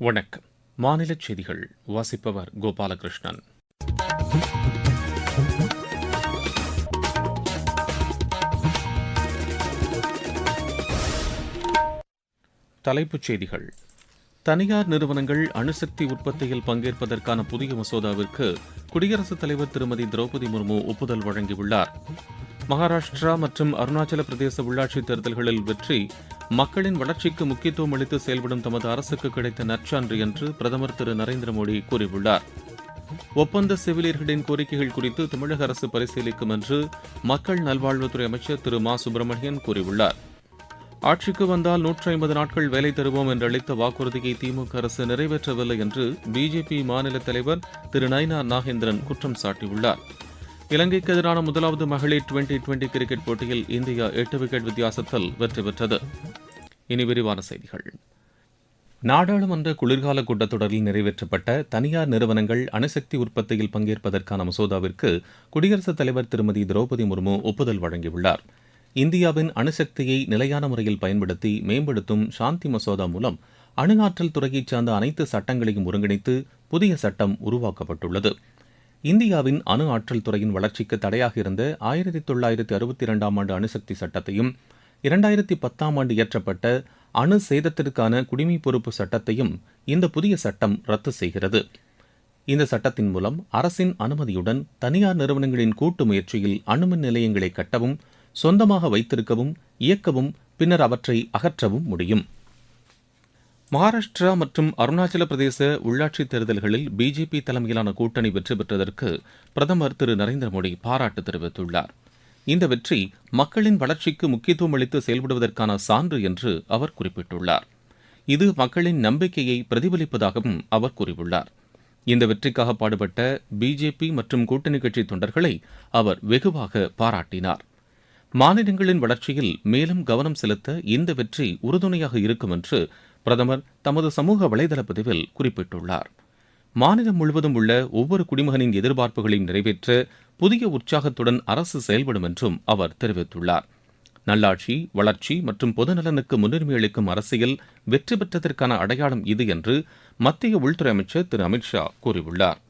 வணக்கம். மாநில செய்திகள் வாசிப்பவர் கோபாலகிருஷ்ணன். தலைப்புச் செய்திகள். தனியார் நிறுவனங்கள் அணுசக்தி உற்பத்தியில் பங்கேற்பதற்கான புதிய மசோதாவிற்கு குடியரசுத் தலைவர் திருமதி திரௌபதி முர்மு ஒப்புதல் வழங்கியுள்ளார். மகாராஷ்டிரா மற்றும் அருணாச்சல பிரதேச உள்ளாட்சித் தேர்தல்களில் வெற்றி மக்களின் வளர்ச்சிக்கு முக்கியத்துவம் அளித்து செயல்படும் தமது அரசுக்கு கிடைத்த நற்சான்று என்று பிரதமர் திரு நரேந்திர மோடி கூறியுள்ளார். ஒப்பந்த செவிலியர்களின் கோரிக்கைகள் குறித்து தமிழக அரசு பரிசீலிக்கும் என்று மக்கள் நல்வாழ்வுத்துறை அமைச்சர் திரு மா. சுப்பிரமணியன் கூறியுள்ளார். ஆட்சிக்கு வந்தால் நூற்றி ஐம்பது நாட்கள் வேலை தருவோம் என்று அளித்த வாக்குறுதியை திமுக அரசு நிறைவேற்றவில்லை என்று பிஜேபி மாநில தலைவர் திரு நயினா நாகேந்திரன் குற்றம் சாட்டியுள்ளார். இலங்கைக்கு எதிரான முதலாவது மகளிர் டுவெண்டி டுவெண்டி கிரிக்கெட் போட்டியில் இந்தியா எட்டு விக்கெட் வித்தியாசத்தில் வெற்றி பெற்றது. இனி விரிவான செய்திகள். நாடாளுமன்ற குளிர்கால கூட்டத்தொடரில் நிறைவேற்றப்பட்ட தனியார் நிறுவனங்கள் அணுசக்தி உற்பத்தியில் பங்கேற்பதற்கான மசோதாவிற்கு குடியரசுத் தலைவர் திருமதி திரௌபதி முர்மு ஒப்புதல் வழங்கியுள்ளார். இந்தியாவின் அணுசக்தியை நிலையான முறையில் பயன்படுத்தி மேம்படுத்தும் சாந்தி மசோதா மூலம் அணு ஆற்றல் துறையைச் சார்ந்த அனைத்து சட்டங்களையும் ஒருங்கிணைத்து புதிய சட்டம் உருவாக்கப்பட்டுள்ளது. இந்தியாவின் அணு ஆற்றல் துறையின் வளர்ச்சிக்கு தடையாக இருந்த ஆயிரத்தி தொள்ளாயிரத்தி அறுபத்தி இரண்டாம் ஆண்டு அணுசக்தி சட்டத்தையும் இரண்டாயிரத்தி பத்தாம் ஆண்டு இயற்றப்பட்ட அணு சேதத்திற்கான குடிமை பொறுப்பு சட்டத்தையும் இந்த புதிய சட்டம் ரத்து செய்கிறது. இந்த சட்டத்தின் மூலம் அரசின் அனுமதியுடன் தனியார் நிறுவனங்களின் கூட்டு முயற்சியில் அணுமின் நிலையங்களை கட்டவும் சொந்தமாக வைத்திருக்கவும் இயக்கவும் பின்னர் அவற்றை அகற்றவும் முடியும். மகாராஷ்டிரா மற்றும் அருணாச்சல பிரதேச உள்ளாட்சித் தேர்தல்களில் பிஜேபி தலைமையிலான கூட்டணி வெற்றி பெற்றதற்கு பிரதமர் திரு நரேந்திர மோடி பாராட்டு தெரிவித்துள்ளார். இந்த வெற்றி மக்களின் வளர்ச்சிக்கு முக்கியத்துவம் அளித்து செயல்படுவதற்கான சான்று என்று அவர் குறிப்பிட்டுள்ளார். இது மக்களின் நம்பிக்கையை பிரதிபலிப்பதாகவும் அவர் கூறியுள்ளார். இந்த வெற்றிக்காக பாடுபட்ட பிஜேபி மற்றும் கூட்டணி கட்சி தொண்டர்களை அவர் வெகுவாக பாராட்டினார். மாநிலங்களின் வளர்ச்சியில் மேலும் கவனம் செலுத்த இந்த வெற்றி உறுதுணையாக இருக்கும் என்று பிரதமர் தமது சமூக வலைதள பதிவில் குறிப்பிட்டுள்ளார். மாநிலம் முழுவதும் உள்ள ஒவ்வொரு குடிமகனின் எதிர்பார்ப்புகளையும் நிறைவேற்ற புதிய உற்சாகத்துடன் அரசு செயல்படும் என்றும் அவர் தெரிவித்துள்ளார். நல்லாட்சி வளர்ச்சி மற்றும் பொதுநலனுக்கு முன்னுரிமை அளிக்கும் அரசியல் வெற்றி பெற்றதற்கான அடையாளம் இது என்று மத்திய உள்துறை அமைச்சர் திரு. அமித்ஷா கூறியுள்ளார்.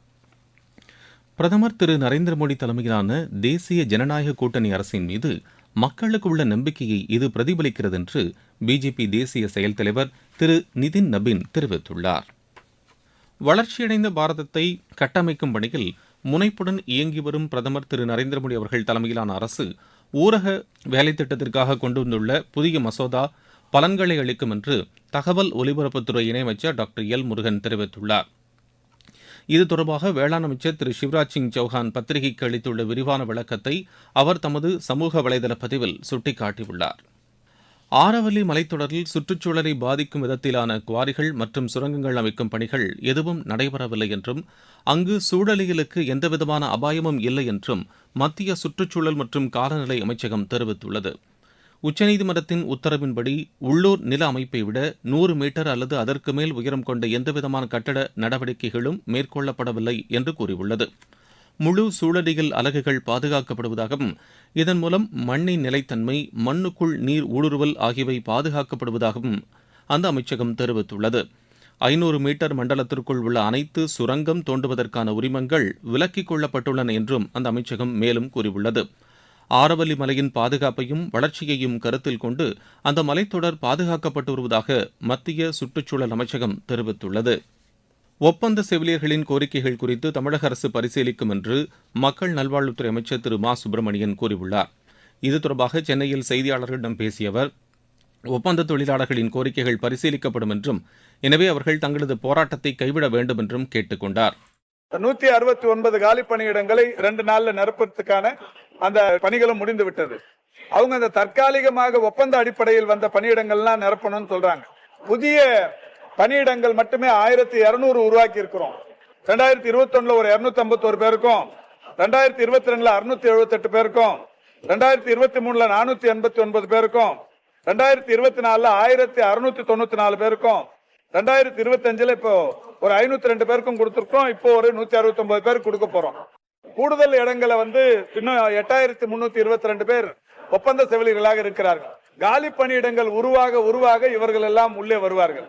பிரதமர் திரு. நரேந்திர மோடி தலைமையிலான தேசிய ஜனநாயக கூட்டணி அரசின் மீது மக்களுக்கு உள்ள நம்பிக்கையை இது பிரதிபலிக்கிறது என்று பிஜேபி தேசிய செயல் தலைவர் திரு. நிதின் நபின் தெரிவித்துள்ளார். வளர்ச்சியடைந்த பாரதத்தை கட்டமைக்கும் பணியில் முனைப்புடன் இயங்கி வரும் பிரதமர் திரு நரேந்திர மோடி அவர்கள் தலைமையிலான அரசு ஊரக வேலை திட்டத்திற்காக கொண்டு வந்துள்ள புதிய மசோதா பலன்களை அளிக்கும் என்று தகவல் ஒலிபரப்புத்துறை இணையமைச்சர் டாக்டர் எல் முருகன் தெரிவித்துள்ளார். இது தொடர்பாக வேளாண் அமைச்சர் திரு சிவராஜ் சிங் சௌஹான் பத்திரிகைக்கு அளித்துள்ள விரிவான விளக்கத்தை அவர் தமது சமூக வலைதள பதிவில் சுட்டிக்காட்டியுள்ளார். ஆரவல்லி மலைத்தொடரில் சுற்றுச்சூழலை பாதிக்கும் விதத்திலான குவாரிகள் மற்றும் சுரங்கங்கள் அமைக்கும் பணிகள் எதுவும் நடைபெறவில்லை என்றும் அங்கு சூழலியலுக்கு எந்தவிதமான அபாயமும் இல்லை என்றும் மத்திய சுற்றுச்சூழல் மற்றும் காலநிலை அமைச்சகம் தெரிவித்துள்ளது. உச்சநீதிமன்றத்தின் உத்தரவின்படி உள்ளூர் நில அமைப்பை விட நூறு மீட்டர் அல்லது அதற்கு மேல் உயரம் கொண்ட எந்தவிதமான கட்டட நடவடிக்கைகளும் மேற்கொள்ளப்படவில்லை என்று கூறியுள்ளது. முழு சூழலியல் அலகுகள் பாதுகாக்கப்படுவதாகவும் இதன் மூலம் மண்ணின் நிலைத்தன்மை மண்ணுக்குள் நீர் ஊடுருவல் ஆகியவை பாதுகாக்கப்படுவதாகவும் அந்த அமைச்சகம் தெரிவித்துள்ளது. ஐநூறு மீட்டர் மண்டலத்திற்குள் உள்ள அனைத்து சுரங்கம் தோண்டுவதற்கான உரிமங்கள் விலக்கிக் கொள்ளப்பட்டுள்ளன என்றும் அந்த அமைச்சகம் மேலும் கூறியுள்ளது. ஆரவல்லி மலையின் பாதுகாப்பையும் வளர்ச்சியையும் கருத்தில் கொண்டு அந்த மலைத்தொடர் பாதுகாக்கப்பட்டு வருவதாக மத்திய சுற்றுச்சூழல் அமைச்சகம் தெரிவித்துள்ளது. ஒப்பந்த செவிலியர்களின் கோரிக்கைகள் குறித்து தமிழக அரசு பரிசீலிக்கும் என்று மக்கள் நல்வாழ்வுத்துறை அமைச்சர் திரு மா சுப்பிரமணியன் கூறியுள்ளார். இது தொடர்பாக சென்னையில் செய்தியாளர்களிடம் பேசிய அவர் ஒப்பந்த தொழிலாளர்களின் கோரிக்கைகள் பரிசீலிக்கப்படும் என்றும் எனவே அவர்கள் தங்களது போராட்டத்தை கைவிட வேண்டும் என்றும் கேட்டுக் கொண்டார். நூத்தி அறுபத்தி ஒன்பது காலி பணியிடங்களை ரெண்டு நாள்ல நிரப்புறதுக்கான அந்த பணிகளும் முடிந்து விட்டது அவங்க அந்த தற்காலிகமாக ஒப்பந்த அடிப்படையில் வந்த பணியிடங்கள்லாம் நிரப்பணும்னு சொல்றாங்க. புதிய பணியிடங்கள் மட்டுமே ஆயிரத்தி இருநூறு உருவாக்கி இருக்கிறோம். ரெண்டாயிரத்தி இருபத்தி ஒண்ணுல ஒரு இருநூத்தி ஐம்பத்தோரு பேருக்கும் ரெண்டாயிரத்தி இருபத்தி ரெண்டுல அறுநூத்தி எழுபத்தி எட்டு பேருக்கும் ரெண்டாயிரத்தி இருபத்தி மூணுல நானூத்தி எண்பத்தி ஒன்பது பேருக்கும் ரெண்டாயிரத்தி இருபத்தி நாலுல ஆயிரத்தி அறுநூத்தி தொண்ணூத்தி நாலு பேருக்கும் ரெண்டாயிரத்தி இருபத்தி அஞ்சுல இப்போ ஒரு ஐநூத்தி ரெண்டு பேருக்கும் கொடுத்துருக்கோம் இப்போ ஒரு நூத்தி அறுபத்தி ஒன்பது பேருக்கு கொடுக்க போறோம். கூடுதல் இடங்களை வந்து இன்னும் எட்டாயிரத்தி முன்னூத்தி இருபத்தி ரெண்டு பேர் ஒப்பந்த செவிலியர்களாக இருக்கிறார்கள். காலி பணியிடங்கள் உருவாக உருவாக இவர்கள் எல்லாம் உள்ளே வருவார்கள்.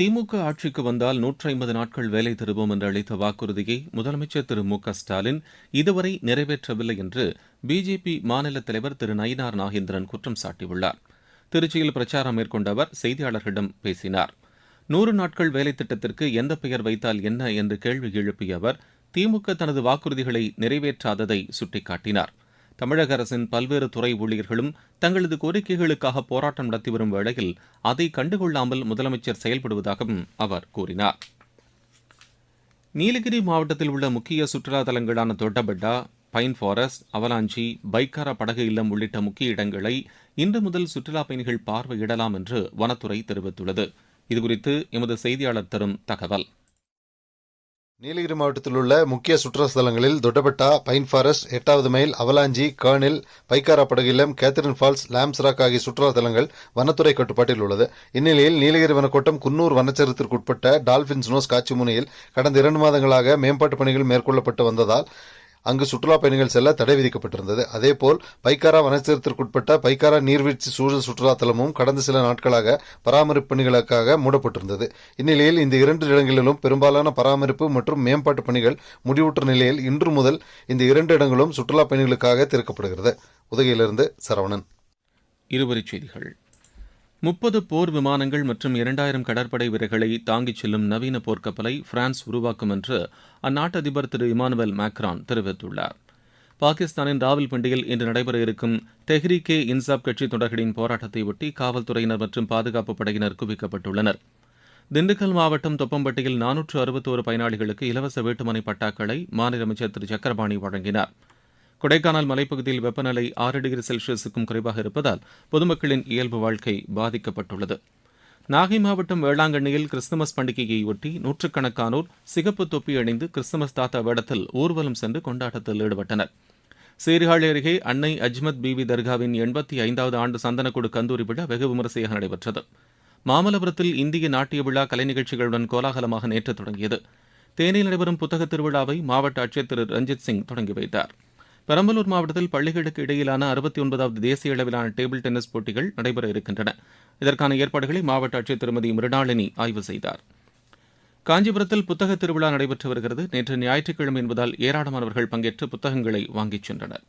திமுக ஆட்சிக்கு வந்தால் நூற்றி ஐம்பது நாட்கள் வேலை தருவோம் என்று அளித்த வாக்குறுதியை முதலமைச்சர் திரு மு க ஸ்டாலின் இதுவரை நிறைவேற்றவில்லை என்று பிஜேபி மாநில தலைவர் திரு நயினார் நாகேந்திரன் குற்றம் சாட்டியுள்ளார். திருச்சியில் பிரச்சாரம் மேற்கொண்ட அவர் செய்தியாளர்களிடம் பேசினார். நூறு நாட்கள் வேலை திட்டத்திற்கு எந்த பெயர் வைத்தால் என்ன என்று கேள்வி எழுப்பிய அவர் திமுக தனது வாக்குறுதிகளை நிறைவேற்றாததை சுட்டிக்காட்டினார். தமிழக அரசின் பல்வேறு துறை ஊழியர்களும் தங்களது கோரிக்கைகளுக்காக போராட்டம் நடத்தி வரும் வேளையில் அதை கண்டுகொள்ளாமல் முதலமைச்சர் செயல்படுவதாகவும் அவர் கூறினார். நீலகிரி மாவட்டத்தில் உள்ள முக்கிய சுற்றுலா தலங்களான Doddabetta pine forest Avalanche Pykara படகு இல்லம் உள்ளிட்ட முக்கிய இடங்களை இன்று முதல் சுற்றுலா பயணிகள் பார்வையிடலாம் என்று வனத்துறை தெரிவித்துள்ளது. இதுகுறித்து எமது செய்தியாளர் தரும் தகவல். நீலகிரி மாவட்டத்தில் உள்ள முக்கிய சுற்றுலாஸ்தலங்களில் தொட்டபெட்டா பைன் ஃபாரஸ்ட் எட்டாவது மைல் அவலாஞ்சி கர்னில் பைக்காரா படகிலம் கேத்தரின் ஃபால்ஸ் லாம்ஸ் ராக் ஆகிய சுற்றுலாத்தலங்கள் வனத்துறை கட்டுப்பாட்டில் உள்ளது. இந்நிலையில் நீலகிரி வனக்கோட்டம் குன்னூர் வனச்சரத்திற்குட்பட்ட டால்பின் ஸ்னோஸ் காட்சி முனையில் கடந்த இரண்டு மாதங்களாக மேம்பாட்டு பணிகள் மேற்கொள்ளப்பட்டு வந்ததால் அங்கு சுற்றுலா பயணிகள் செல்ல தடை விதிக்கப்பட்டிருந்தது. அதேபோல் பைக்காரா வனச்சரத்திற்குட்பட்ட பைக்காரா நீர்வீழ்ச்சி சூழல் சுற்றுலா தலமும் கடந்த சில நாட்களாக பராமரிப்பு பணிகளுக்காக மூடப்பட்டிருந்தது. இந்நிலையில் இந்த இரண்டு இடங்களிலும் பெரும்பாலான பராமரிப்பு மற்றும் மேம்பாட்டு பணிகள் முடிவுற்ற நிலையில் இன்று முதல் இந்த இரண்டு இடங்களும் சுற்றுலா பயணிகளுக்காக திறக்கப்படுகிறது. உதகையிலிருந்து சரவணன். இருவரிச் செய்திகள். முப்பது போர் விமானங்கள் மற்றும் இரண்டாயிரம் கடற்படை வீரர்களை தாங்கிச் செல்லும் நவீன போர்க்கப்பலை பிரான்ஸ் உருவாக்கும் என்று அந்நாட்டு அதிபர் திரு இமானுவேல் மேக்ரான் தெரிவித்துள்ளார். பாகிஸ்தானின் ராவல்பிண்டியில் இன்று நடைபெற இருக்கும் தெஹ்ரிகே இன்சாப் கட்சி தொடர்களின் போராட்டத்தை ஒட்டி காவல்துறையினர் மற்றும் பாதுகாப்பு படையினர் குவிக்கப்பட்டுள்ளனர். திண்டுக்கல் மாவட்டம் தொப்பம்பட்டியில் நானூற்று அறுபத்தோரு பயனாளிகளுக்கு இலவச வீட்டுமனை பட்டாக்களை மாநில அமைச்சர் திரு சக்கரபாணி வழங்கினார். கொடைக்கானல் மலைப்பகுதியில் வெப்பநிலை ஆறு டிகிரி செல்சியஸுக்கும் குறைவாக இருப்பதால் பொதுமக்களின் இயல்பு வாழ்க்கை பாதிக்கப்பட்டுள்ளது. நாகை மாவட்டம் வேளாங்கண்ணியில் கிறிஸ்துமஸ் பண்டிகையையொட்டி நூற்றுக்கணக்கானோர் சிகப்பு தொப்பி அணிந்து கிறிஸ்துமஸ் தாத்தா வேடத்தில் ஊர்வலம் சென்று கொண்டாட்டத்தில் ஈடுபட்டனர். சீர்காழி அருகே அன்னை அஜ்மத் பிவி தர்காவின் எண்பத்தி ஐந்தாவது ஆண்டு சந்தனக்கூடு கந்தூரி விழா வெகு விமரிசையாக நடைபெற்றது. மாமல்லபுரத்தில் இந்திய நாட்டிய விழா கலை நிகழ்ச்சிகளுடன் கோலாகலமாக நேற்று தொடங்கியது. தேனியில் நடைபெறும் புத்தக திருவிழாவை மாவட்ட ஆட்சியர் திரு ரஞ்சித் சிங் தொடங்கி வைத்தார். பெரம்பலூர் மாவட்டத்தில் பள்ளிகளுக்கு இடையிலான அறுபத்தி ஒன்பதாவது தேசிய அளவிலான டேபிள் டென்னிஸ் போட்டிகள் நடைபெற இருக்கின்றன. இதற்கான ஏற்பாடுகளை மாவட்ட ஆட்சியர் திருமதி மிருணாளினி ஆய்வு செய்தார். காஞ்சிபுரத்தில் புத்தக திருவிழா நடைபெற்று வருகிறது. நேற்று ஞாயிற்றுக்கிழமை என்பதால் ஏராளமானவர்கள் பங்கேற்று புத்தகங்களை வாங்கிச் சென்றனர்.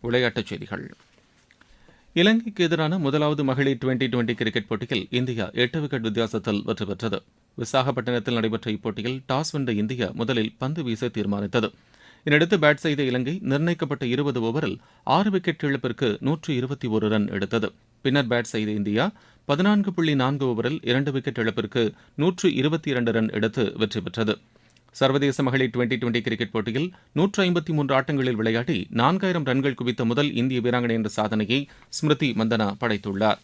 விளையாட்டுச் செய்திகள். இலங்கைக்கு எதிரான முதலாவது மகளிர் டுவெண்டி டுவெண்டி கிரிக்கெட் போட்டியில் இந்தியா எட்டு விக்கெட் வித்தியாசத்தில் வெற்றி பெற்றது. விசாகப்பட்டினத்தில் நடைபெற்ற இப்போட்டியில் டாஸ் வென்ற இந்தியா முதலில் பந்து வீச தீர்மானித்தது. இதனையடுத்து பேட் செய்த இலங்கை நிர்ணயிக்கப்பட்ட இருபது ஓவரில் ஆறு விக்கெட் இழப்பிற்கு நூற்று இருபத்தி ஒரு ரன் எடுத்தது. பின்னர் பேட் செய்த இந்தியா பதினான்கு புள்ளி நான்கு ஓவரில் இரண்டு விக்கெட் இழப்பிற்கு நூற்று இருபத்தி இரண்டு ரன் எடுத்து வெற்றி பெற்றது. சர்வதேச மகளிர் டுவெண்டி டுவெண்டி கிரிக்கெட் போட்டியில் நூற்று ஐம்பத்தி மூன்று ஆட்டங்களில் விளையாடி நான்காயிரம் ரன்கள் குவித்த முதல் இந்திய வீராங்கனை என்ற சாதனையை ஸ்மிருதி மந்தனா படைத்துள்ளார்.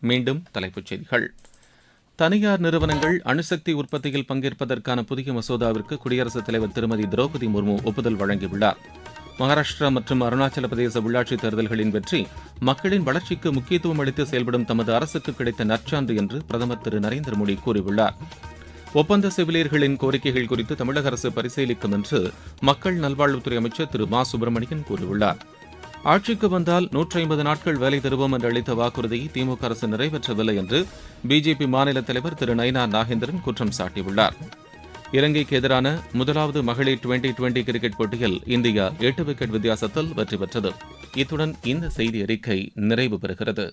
மீண்டும் தலைப்புச் செய்திகள். தனியார் நிறுவனங்கள் அணுசக்தி உற்பத்தியில் பங்கேற்பதற்கான புதிய மசோதாவிற்கு குடியரசுத் தலைவர் திருமதி திரௌபதி முர்மு ஒப்புதல் வழங்கியுள்ளார். மகாராஷ்டிரா மற்றும் அருணாச்சல பிரதேச உள்ளாட்சித் தேர்தல்களின் வெற்றி மக்களின் வளர்ச்சிக்கு முக்கியத்துவம் அளித்து செயல்படும் தமது அரசுக்கு கிடைத்த நற்சான்று என்று பிரதமர் திரு நரேந்திர மோடி கூறியுள்ளார். ஒப்பந்த செவிலியர்களின் கோரிக்கைகள் குறித்து தமிழக அரசு பரிசீலிக்கும் என்று மக்கள் நல்வாழ்வுத்துறை அமைச்சர் திரு மா சுப்பிரமணியன் கூறியுள்ளார். ஆட்சிக்கு வந்தால் நூற்றி ஐம்பது நாட்கள் வேலை தருவோம் என்று அளித்த வாக்குறுதியை திமுக அரசு நிறைவேற்றவில்லை என்று பிஜேபி மாநில தலைவர் திரு நயினா நாகேந்திரன் குற்றம் சாட்டியுள்ளார். இலங்கைக்கு எதிரான முதலாவது மகளிர் டுவெண்டி டுவெண்டி கிரிக்கெட் போட்டியில் இந்தியா எட்டு விக்கெட் வித்தியாசத்தில் வெற்றி பெற்றது. இத்துடன் இந்த செய்தி அறிக்கை நிறைவு பெறுகிறது.